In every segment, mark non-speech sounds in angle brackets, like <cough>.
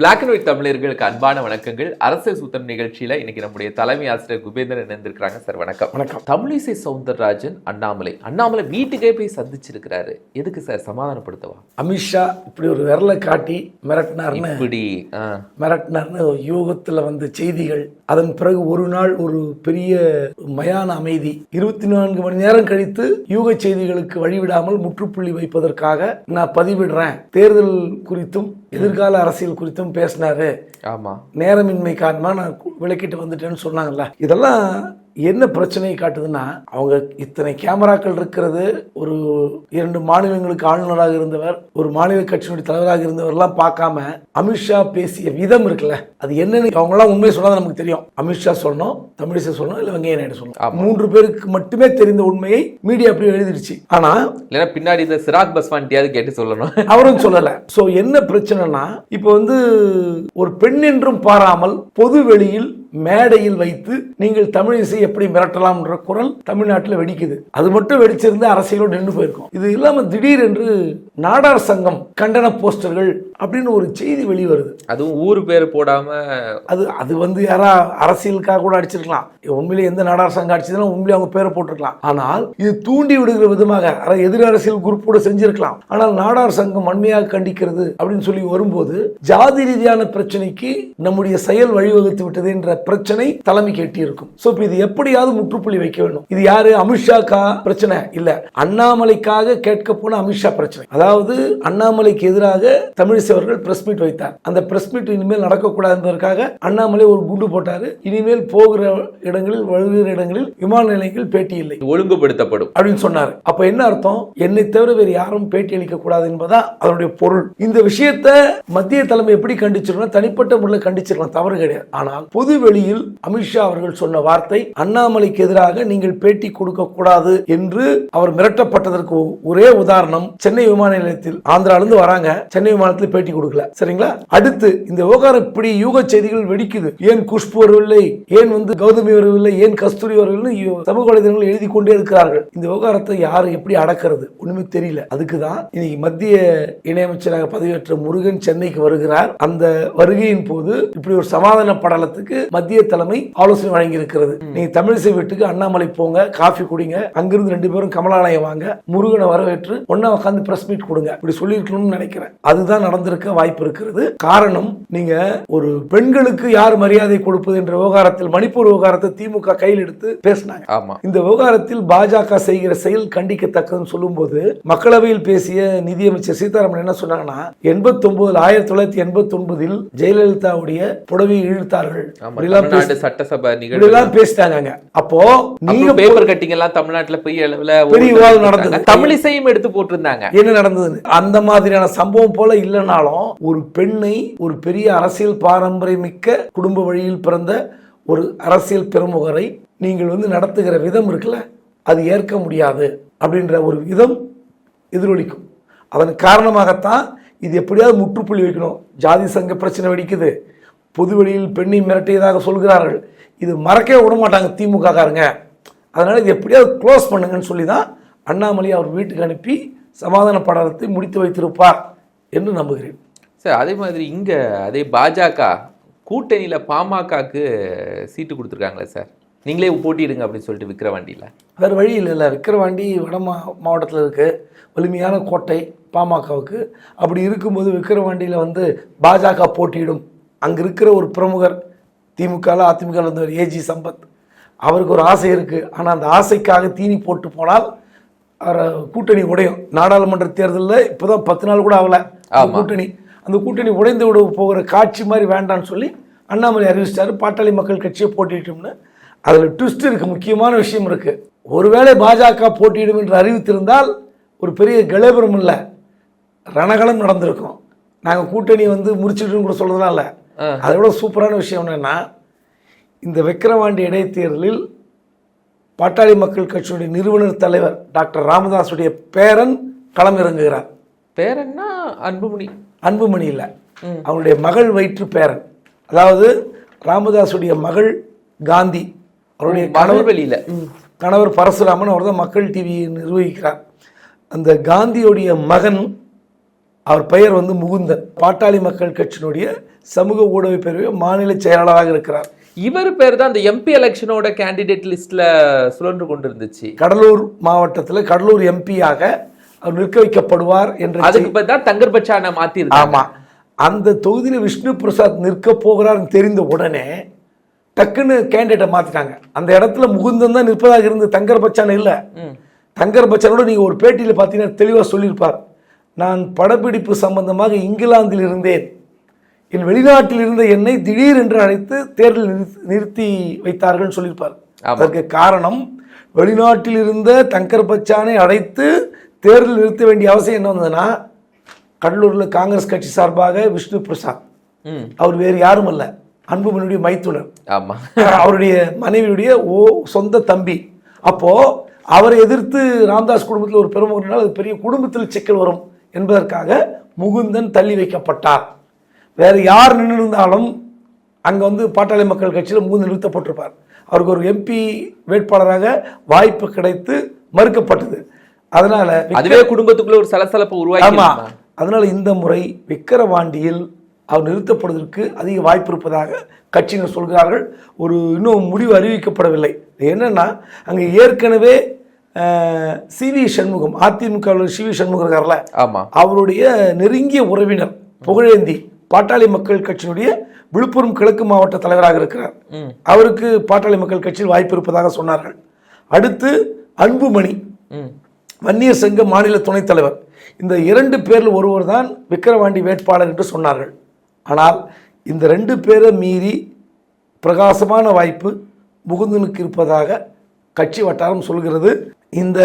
Black and white தமிழர்களுக்கு அன்பான வணக்கங்கள். அரசியல் சூத்திரம் நிகழ்ச்சியில இன்னைக்கு நம்முடைய தலைமை ஆசிரியர் குபேந்திரன் இணைந்திருக்கிறாங்க. சார் வணக்கம். வணக்கம். தமிழிசை சவுந்தரராஜன் அண்ணாமலை. அண்ணாமலை வீட்டுக்கே போய் சந்திச்சிருக்கிறாரு. எதுக்கு சார் சமாதானப்படுத்தவா? அமித்ஷா இப்படி ஒரு விரலை காட்டி மிரட்டினார்னு இப்படி மிரட்டினார்னு யூகத்தில் வந்த செய்திகள் அதன் பிறகு ஒரு நாள் ஒரு பெரிய மயான அமைதி இருபத்தி நான்கு மணி நேரம் கழித்து யூக செய்திகளுக்கு வழிவிடாமல் முற்றுப்புள்ளி வைப்பதற்காக நான் பதிவிடுறேன். தேர்தல் குறித்தும் எதிர்கால அரசியல் குறித்தும் பேசினாரு. ஆமா. நேரமின்மை காரணமா நான் விளக்கிட்டு வந்துட்டேன்னு சொன்னாங்கல்ல. இதெல்லாம் என்ன பிரச்சனையை காட்டுதுன்னா அவங்க இத்தனை கேமராக்கள் இருக்கிறது ஒரு இரண்டு மாநிலங்களுக்கு ஆளுநராக இருந்தவர் ஒரு மாநில கட்சியினுடைய தலைவராக இருந்தவர்லாம் பார்க்காம அமித்ஷா பேசிய விதம் இருக்குல்ல அது என்னன்னு அவங்களாம் உண்மையை சொன்னா நமக்கு தெரியும். அமித்ஷா சொல்லணும் தமிழிசை சொல்லணும் இல்லை வெங்கைய நாயுடு சொல்லணும். மூன்று பேருக்கு மட்டுமே தெரிந்த உண்மையை மீடியா அப்படி எழுதிடுச்சு. ஆனா இல்லைன்னா பின்னாடி இந்த சிராக் பஸ்வான்ட்டியாவது கேட்டு சொல்லணும். <laughs> அவரும் சொல்லல. சோ என்ன பிரச்சனைனா இப்போ வந்து ஒரு பெண் என்றும் பாராமல் பொது வெளியில் மேடையில் வைத்து நீங்கள் தமிழிசை எப்படி மிரட்டலாம்ன்ற குரல் தமிழ்நாட்டில் வெடிக்குது. அது மட்டும் வெடிச்சிருந்து அரசியலோடு நின்று போயிருக்கும். இது இல்லாம திடீர் என்று நாடார் சங்கம் கண்டன போஸ்டர்கள் அப்படின்னு ஒரு செய்தி வெளிவருது அதுவும் ஊர் பேர் போடாம அது அது வந்து யாரா அரசியலுக்காக கூட அடிச்சிருக்கலாம். உண்மையிலே எந்த நாடார் சங்கம் அடிச்சதுன்னா உண்மையிலே அவங்க பேரை போட்டிருக்கலாம். ஆனால் இது தூண்டி விடுகிற விதமாக அதாவது எதிர் அரசியல் குரூப்போட செஞ்சிருக்கலாம். ஆனால் நாடார் சங்கம் வன்மையாக கண்டிக்கிறது அப்படின்னு சொல்லி வரும்போது ஜாதி ரீதியான பிரச்சனைக்கு நம்முடைய செயல் வழிவகுத்து விட்டது என்ற பிரச்சனை தலைமைக்கு எட்டி இருக்கும். சோ இப்ப இது எப்படியாவது முற்றுப்புள்ளி வைக்க வேண்டும். இது யாரு? அமித்ஷாக்கா பிரச்சனை இல்ல. அண்ணாமலைக்காக கேட்க போன அமித்ஷா பிரச்சனை. அதாவது அண்ணாமலைக்கு எதிராக தமிழிசை அவர்கள் பிரஸ் மீட் வைத்தார். அந்த பிரஸ் மீட் இனிமேல் நடக்கக்கூடாது என்பதற்காக அண்ணாமலை ஒரு குண்டு போட்டாரு. இனிமேல் போகிற இடங்களில் வருகிற இடங்களில் விமான நிலையங்கள் பேட்டி இல்லை. ஒழுங்குபடுத்தப்படும். அப்படின்னு சொன்னாரு. அப்ப என்ன அர்த்தம்? என்னை தவிர வேறு யாரும் பேட்டி அளிக்க கூடாது என்பதா அதனுடைய பொருள். இந்த விஷயத்தை மத்திய தலைமை எப்படி கண்டிச்சிருக்கணும் தனிப்பட்ட முறையில் கண்டிச்சிருக்கலாம். தவறு கிடையாது. ஆனால் பொது வெளியில் அமித்ஷா அவர்கள் சொன்ன வார்த்தை அண்ணாமலைக்கு எதிராக நீங்கள் பேட்டி கொடுக்க கூடாது என்று அவர் மிரட்டப்பட்டதற்கு ஒரே உதாரணம் சென்னை விமான நிலையத்தில் ஆந்திரால இருந்து வராங்க சென்னை விமானத்தில் பேட்டி கொடுக்கல. சரிங்களா? அடுத்து இந்த விவகாரம் இப்படி யூக செய்திகள் வெடிக்குது. ஏன் குஷ்பு வரவில்லை ஏன் வந்து கௌதமி வரவில்லை ஏன் கஸ்தூரி வரவில்லை சமூக வலைதளங்கள் எழுதி கொண்டே இருக்கிறார்கள். இந்த விவகாரத்தை யார் எப்படி அடக்கிறது? ஒண்ணுமே தெரியல. அதுக்கு தான் இன்னைக்கு மத்திய இணையமைச்சராக பதவியேற்ற முருகன் சென்னைக்கு வருகிறார். அந்த வருகையின் போது இப்படி ஒரு சமாதான படலத்துக்கு மத்திய தலைமை ஆலோசனை வழங்கி இருக்கிறது நீங்க தமிழிசை வீட்டுக்கு அண்ணாமலை போங்க காஃபி குடிங்க அங்கிருந்து ரெண்டு பேரும் கமலாலயம் வாங்க முருகனை வரவேற்று ஒண்ணா உட்காந்து பிரஸ் மீட் கொடுங்க. இப்படி சொல்லியிருக்கணும்னு நினைக்கிறேன். அதுதான் நடந்திருக்க வாய்ப்பு இருக்கிறது. காரணம் நீங்க ஒரு பெண்களுக்கு யார் மரியாதை கொடுப்பது என்ற விவகாரத்தில் மணிப்பூர் விவகாரத்தை திமுக கையில் எடுத்து பேசினாங்க. ஆமா. இந்த விவகாரத்தில் பாஜக செய்கிற செயல் கண்டிக்கத்தக்கதுன்னு சொல்லும்போது மக்களவையில் பேசிய நிதியமைச்சர் சீதாராமன் என்ன சொன்னாங்கன்னா எண்பத்தி ஒன்பதுல ஆயிரத்தி தொள்ளாயிரத்தி எண்பத்தி ஒன்பதில் ஜெயலலிதாவுடைய புடவையை இழுத்தார்கள். இப்படிலாம் சட்டசபை நிகழ்வு இப்படிலாம் பேசிட்டாங்க அப்போ நீங்க பேப்பர் கட்டிங் எல்லாம் தமிழ்நாட்டுல பெரிய அளவுல பெரிய விவாதம். நடந்தது. தமிழிசையும் எடுத்து போட்டிருந்தாங்க. என்ன நடந்தது அந்த மாதிரியான சம்பவம் போல இல்லைனாலும் ஒரு பெண்ணை ஒரு பெரிய அரசியல் பாரம்பரியமிக்க குடும்ப வழியில் பிறந்த ஒரு அரசியல் பிரமுகரை நீங்கள் வந்து நடத்துகிற விதம் இருக்குல்ல அது ஏற்க முடியாது அப்படின்ற ஒரு விதம் எதிரொலிக்கும். அதன் காரணமாகத்தான் இது எப்படியாவது முற்றுப்புள்ளி வைக்கணும். ஜாதி சங்க பிரச்சனை வெடிக்குது. பொது வெளியில் பெண்ணை மிரட்டியதாக சொல்கிறார்கள். இது மறக்கவே விட மாட்டாங்க திமுக காரங்க அதனால இது எப்படியாவது க்ளோஸ் பண்ணுங்கன்னு சொல்லி தான் அண்ணாமலை அவர் வீட்டுக்கு அனுப்பி சமாதான படலத்தை முடித்து வைத்திருப்பார் என்று நம்புகிறேன். சார் அதே மாதிரி இங்க அதே பாஜக கூட்டணியில பாமகக்கு சீட்டு கொடுத்துருக்காங்களே சார். நீங்களே போட்டிடுங்க அப்படின்னு சொல்லிட்டு விக்கிரவாண்டியில வேறு வழி இல்லைல்ல விக்கிரவாண்டி வட மா மாவட்டத்தில் இருக்குது வலிமையான கோட்டை பாமகவுக்கு. அப்படி இருக்கும்போது விக்கிரவாண்டியில் வந்து பாஜக போட்டியிடும். அங்கே இருக்கிற ஒரு பிரமுகர் திமுகவில் அதிமுக இருந்தவர் ஏஜி சம்பத். அவருக்கு ஒரு ஆசை இருக்குது ஆனால் அந்த ஆசைக்காக தீனி போட்டு போனால் அவரை கூட்டணி உடையும். நாடாளுமன்ற தேர்தலில் இப்போ தான் பத்து நாள் கூட ஆகல. கூட்டணி அந்த கூட்டணி உடைந்து விட போகிற காட்சி மாதிரி வேண்டாம்னு சொல்லி அண்ணாமலை அறிவிச்சிட்டாரு. பாட்டாளி மக்கள் கட்சியை போட்டியிட்டோம்னு அதில் ட்விஸ்ட் இருக்கு முக்கியமான விஷயம் இருக்கு. ஒருவேளை பாஜக போட்டியிடும் என்று அறிவித்திருந்தால் ஒரு பெரிய கலேபுரம் இல்லை. ரணகலம் நடந்திருக்கும். நாங்கள் கூட்டணி வந்து முறிச்சிட்டுன்னு கூட இல்லை. ஆ. அதை விட சூப்பரான விஷயம் என்னன்னா இந்த விக்கிரவாண்டி இடைத்தேர்தலில் பாட்டாளி மக்கள் கட்சியுடைய நிறுவனர் தலைவர் டாக்டர் ராமதாஸுடைய பேரன் களமிறங்குகிறார். பேர் என்ன அன்புமணி. அன்புமணி இல்லை. அவருடைய மகள் வயிற்று பேரன். அதாவது ராமதாஸுடைய மகள் காந்தி. அவருடைய கணவர் மணல்வெளியில கணவர் பரசுராமன் அவர் தான் மக்கள் டிவியை நிர்வகிக்கிறார். அந்த காந்தியுடைய மகன் அவர் பெயர் வந்து முகுந்தன். பாட்டாளி மக்கள் கட்சியினுடைய சமூக ஊடக பிரிவு மாநில செயலாளராக இருக்கிறார். இவர் பேர் தான் அந்த எம்பி எலெக்ஷனோட கேண்டிடேட் லிஸ்ட்ல சுழன்று கொண்டு இருந்துச்சு கடலூர் மாவட்டத்தில் கடலூர் எம்பியாக அவர் நிற்க வைக்கப்படுவார் என்ற அதுக்கு தான் தங்கர் பச்சானை மாத்தி ஆமா. அந்த தொகுதியில் விஷ்ணு பிரசாத் நிற்க போகிறார்னு தெரிந்த உடனே டக்குன்னு கேண்டிடேட்டை மாத்திட்டாங்க. அந்த இடத்துல முகுந்தன் தான் நிற்பதாக இருந்து தங்கர் பச்சான் இல்லை. தங்கர் பச்சானோட நீங்க ஒரு பேட்டியில் பார்த்தீங்கன்னா தெளிவாக சொல்லியிருப்பார். நான் படப்பிடிப்பு சம்பந்தமாக இங்கிலாந்தில் இருந்தேன். என் வெளிநாட்டில் இருந்த என்னை திடீர் என்று அழைத்து தேர்தல் நிறுத்தி- நிறுத்தி வைத்தார்கள் சொல்லியிருப்பார். அதற்கு காரணம் வெளிநாட்டில் இருந்த தங்கர் பச்சானை அழைத்து தேர்தல் நிறுத்த வேண்டிய அவசியம் என்ன வந்ததுன்னா கடலூரில் காங்கிரஸ் கட்சி சார்பாக விஷ்ணு பிரசாத். அவர் வேறு யாரும் அல்ல. அன்புமணியுடைய மைத்துனர். ஆமா. <laughs> அவருடைய மனைவியுடைய ஓ சொந்த தம்பி. அப்போ அவரை எதிர்த்து ராம்தாஸ் குடும்பத்தில் ஒரு பெருமகனால் அது பெரிய குடும்பத்தில் சிக்கல் வரும். என்பதற்காக முகுந்தன் தள்ளி வைக்கப்பட்டார். வேறு யார் நின்று இருந்தாலும் அங்கே வந்து பாட்டாளி மக்கள் கட்சியில் முகுந்தன் நிறுத்தப்பட்டிருப்பார். அவருக்கு ஒரு எம்பி வேட்பாளராக வாய்ப்பு கிடைத்து மறுக்கப்பட்டது. அதனால அதுவே குடும்பத்துக்குள்ள ஒரு சலசலப்பை உருவாக்கி ஆமா. அதனால இந்த முறை விக்கிரவாண்டியில் அவர் நிறுத்தப்படுவதற்கு அதிக வாய்ப்பு இருப்பதாக கட்சியினர் சொல்கிறார்கள். ஒரு இன்னும் முடிவு அறிவிக்கப்படவில்லை. என்னன்னா அங்கே ஏற்கனவே C V Shanmugam AIADMK C V Shanmugam இருக்கார்ல ஆமா. அவருடைய நெருங்கிய உறவினர் புகழேந்தி பாட்டாளி மக்கள் கட்சியினுடைய விழுப்புரம் கிழக்கு மாவட்ட தலைவராக இருக்கிறார். அவருக்கு பாட்டாளி மக்கள் கட்சியில் வாய்ப்பு இருப்பதாக சொன்னார்கள். அடுத்து அன்புமணி வன்னியர் சங்க மாநில துணைத் தலைவர். இந்த இரண்டு பேரில் ஒருவர் தான் விக்கிரவாண்டி வேட்பாளர் என்று சொன்னார்கள். ஆனால் இந்த ரெண்டு பேரை மீறி பிரகாசமான வாய்ப்பு முகுந்தனுக்கு இருப்பதாக கட்சி வட்டாரம் சொல்கிறது. இந்த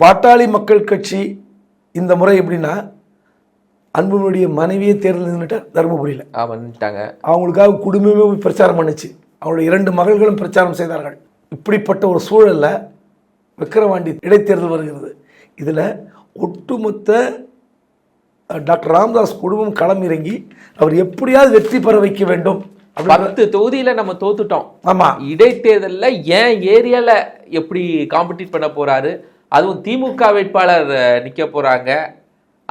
பாட்டாளி மக்கள் கட்சி இந்த முறை எப்படின்னா அன்புமணியுடைய மனைவியே தேர்தல் நின்றுட்டார் தருமபுரியில். ஆமாட்டாங்க அவங்களுக்காக குடும்பமே போய் பிரச்சாரம் பண்ணுச்சு. அவங்களுடைய இரண்டு மகள்களும் பிரச்சாரம் செய்தார்கள். இப்படிப்பட்ட ஒரு சூழல்ல விக்கிரவாண்டி இடைத்தேர்தல் வருகிறது. இதில் ஒட்டுமொத்த டாக்டர் ராமதாஸ் குடும்பம் களம் இறங்கி அவர் எப்படியாவது வெற்றி பெற வைக்க வேண்டும். பத்து தொகுதியில நம்ம தோத்துட்டோம். ஆமாம் இடைத்தேர்தல்ல ஏன் ஏரியால எப்படி காம்படிட் பண்ண போறாரு? அதுவும் திமுக வேட்பாளர் நிக்க போறாங்க.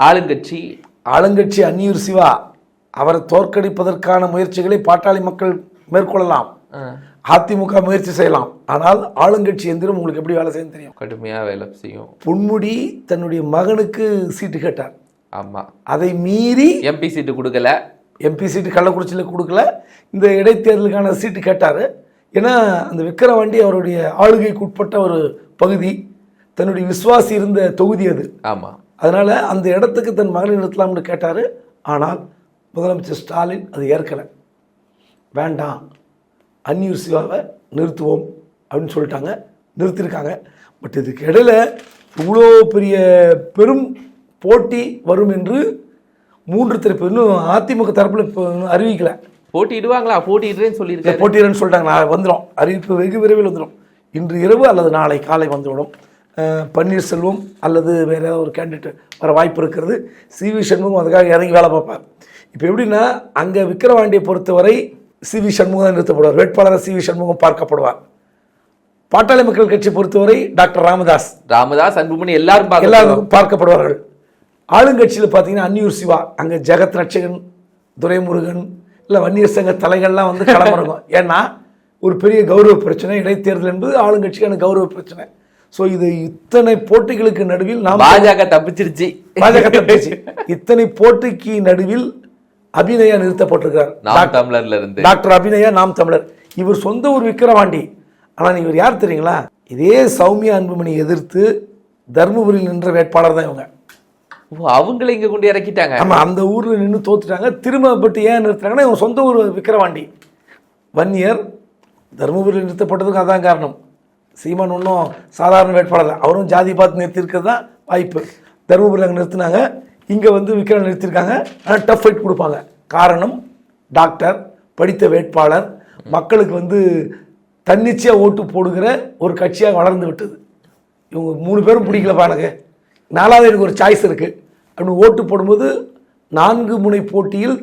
ஆளுங்கட்சி. ஆளுங்கட்சி அந்நியூர் சிவா அவரை தோற்கடிப்பதற்கான முயற்சிகளை பாட்டாளி மக்கள் மேற்கொள்ளலாம். அதிமுக முயற்சி செய்யலாம். ஆனால் ஆளுங்கட்சி எந்திரம் உங்களுக்கு எப்படி வேலை செய்யும் தெரியும். கடுமையா வேலை செய்யும். பொன்முடி தன்னுடைய மகனுக்கு சீட்டு கேட்டார். ஆமா. அதை மீறி எம்பி சீட்டு கொடுக்கல. எம்பி சீட்டு கள்ளக்குறிச்சியில் கொடுக்கல. இந்த இடைத்தேர்தலுக்கான சீட்டு கேட்டார். ஏன்னா அந்த விக்கிரவாண்டி அவருடைய ஆளுகைக்கு உட்பட்ட ஒரு பகுதி தன்னுடைய விசுவாசி இருந்த தொகுதி அது. ஆமா. அதனால் அந்த இடத்துக்கு தன் மகனை நிறுத்தலாம்னு கேட்டார். ஆனால் முதலமைச்சர் ஸ்டாலின் அது ஏற்கலை. வேண்டாம். அந்நியூர் சிவாவை நிறுத்துவோம் அப்படின்னு சொல்லிட்டாங்க. நிறுத்தியிருக்காங்க பட் இதுக்கு இடையில இவ்வளோ பெரிய பெரும் போட்டி வரும் என்று மூன்று தரப்பு இன்னும் அதிமுக தரப்பில் இப்போ அறிவிக்கல. போட்டியிடுவாங்களா? போட்டியிடுறேன்னு சொல்லியிருக்காரு. போட்டியிடன்னு சொல்லிட்டாங்க. நாளை வந்துடும் அறிவிப்பு வெகு விரைவில் வந்துடும் இன்று இரவு அல்லது நாளை காலை வந்துவிடும். பன்னீர்செல்வம் அல்லது வேறு ஏதாவது ஒரு கேண்டிடேட் வர வாய்ப்பு இருக்கிறது. சி வி சண்முகம் அதுக்காக இறங்கி வேலை பார்ப்பார். இப்போ எப்படின்னா அங்கே விக்கிரவாண்டியை பொறுத்தவரை சி வி சண்முகம் தான் நிறுத்தப்படுவார். வேட்பாளராக சி வி சண்முகம் பார்க்கப்படுவார். பாட்டாளி மக்கள் கட்சி பொறுத்தவரை டாக்டர் ராமதாஸ். ராமதாஸ் அன்புமணி எல்லாரும் எல்லாரும் பார்க்கப்படுவார்கள். ஆளுங்கட்சியில் பார்த்தீங்கன்னா அன்னியூர் சிவா அங்கே ஜெகத் ரட்சகன் துரைமுருகன் இல்லை வன்னியர் சங்க தலைகள்லாம் வந்து களமிறங்கும். <laughs> ஏன்னா ஒரு பெரிய கௌரவ பிரச்சனை இடைத்தேர்தல் என்பது ஆளுங்கட்சிக்கான கௌரவ பிரச்சனை. ஸோ இது இத்தனை போட்டிகளுக்கு நடுவில் நாம் பாஜக தப்பிச்சிருச்சு. பாஜக தப்பிச்சு. இத்தனை போட்டிக்கு நடுவில் அபிநயா நிறுத்தப்பட்டிருக்கிறார். நாம் தமிழர்ல இருந்து. டாக்டர் அபிநயா நாம் தமிழர். இவர் சொந்த ஊர் விக்கிரவாண்டி. ஆனால் இவர் யார் தெரியுங்களா? இதே சௌமியா அன்புமணி எதிர்த்து தருமபுரியில் நின்ற வேட்பாளர் தான் இவங்க. அவங்கள இங்கே கொண்டு இறக்கிட்டாங்க. ஆமாம் அந்த ஊரில் நின்று தோத்துட்டாங்க. திரும்ப பட்டு ஏன் நிறுத்துறாங்கன்னா இவங்க சொந்த ஊர் விக்கிரவாண்டி. வன்னியர் தருமபுரியில் நிறுத்தப்பட்டதுக்கு அதான் காரணம். சீமான் ஒன்றும் சாதாரண வேட்பாளர் அவரும் ஜாதி பார்த்து நிறுத்திருக்கிறது தான் வாய்ப்பு. தருமபுரியில் அங்கே நிறுத்தினாங்க. இங்கே வந்து விக்ரம் நிறுத்தியிருக்காங்க. ஆனால் டஃப் ஃபைட் கொடுப்பாங்க. காரணம் டாக்டர் படித்த வேட்பாளர் மக்களுக்கு வந்து தன்னிச்சையாக ஓட்டு போடுகிற ஒரு கட்சியாக வளர்ந்து விட்டது. இவங்க மூணு பேரும் பிடிக்கல எனக்கு. நாலாவது எனக்கு ஒரு சாய்ஸ் இருக்குது அப்படின்னு ஓட்டு போடும்போது நான்கு முனை போட்டியில்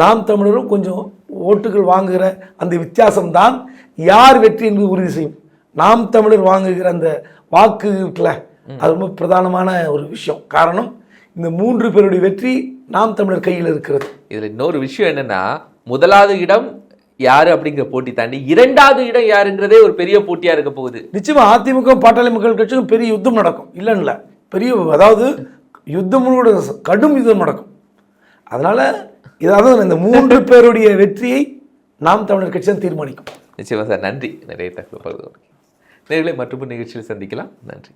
நாம் தமிழரும் கொஞ்சம் ஓட்டுகள் வாங்குகிற அந்த வித்தியாசம்தான். யார் வெற்றி என்பது உறுதி செய்யும். நாம் தமிழர் வாங்குகிற அந்த வாக்கு இருக்குல்ல அது ரொம்ப பிரதானமான ஒரு விஷயம். காரணம் இந்த மூன்று பேருடைய வெற்றி நாம் தமிழர் கையில் இருக்கிறது. இதுல இன்னொரு விஷயம் என்னன்னா முதலாவது இடம் யாரு அப்படிங்கிற போட்டி தாண்டி இரண்டாவது இடம் யாருங்கிறதே ஒரு பெரிய போட்டியா இருக்க போகுது. நிச்சயமா அதிமுக பாட்டாளி மக்கள் கட்சிக்கும் பெரிய யுத்தம் நடக்கும். இல்லைன்னு இல்லை பெரிய அதாவது யுத்தமோட கடும் யுத்தம் நடக்கும். அதனால இதாவது இந்த மூன்று பேருடைய வெற்றியை நாம் தமிழர் கட்சி தான் தீர்மானிக்கும். நிச்சயமா சார். நன்றி. நிறைய தகவல் நேர்களை கொண்டீங்க. மற்றொரு நிகழ்ச்சியில் சந்திக்கலாம். நன்றி.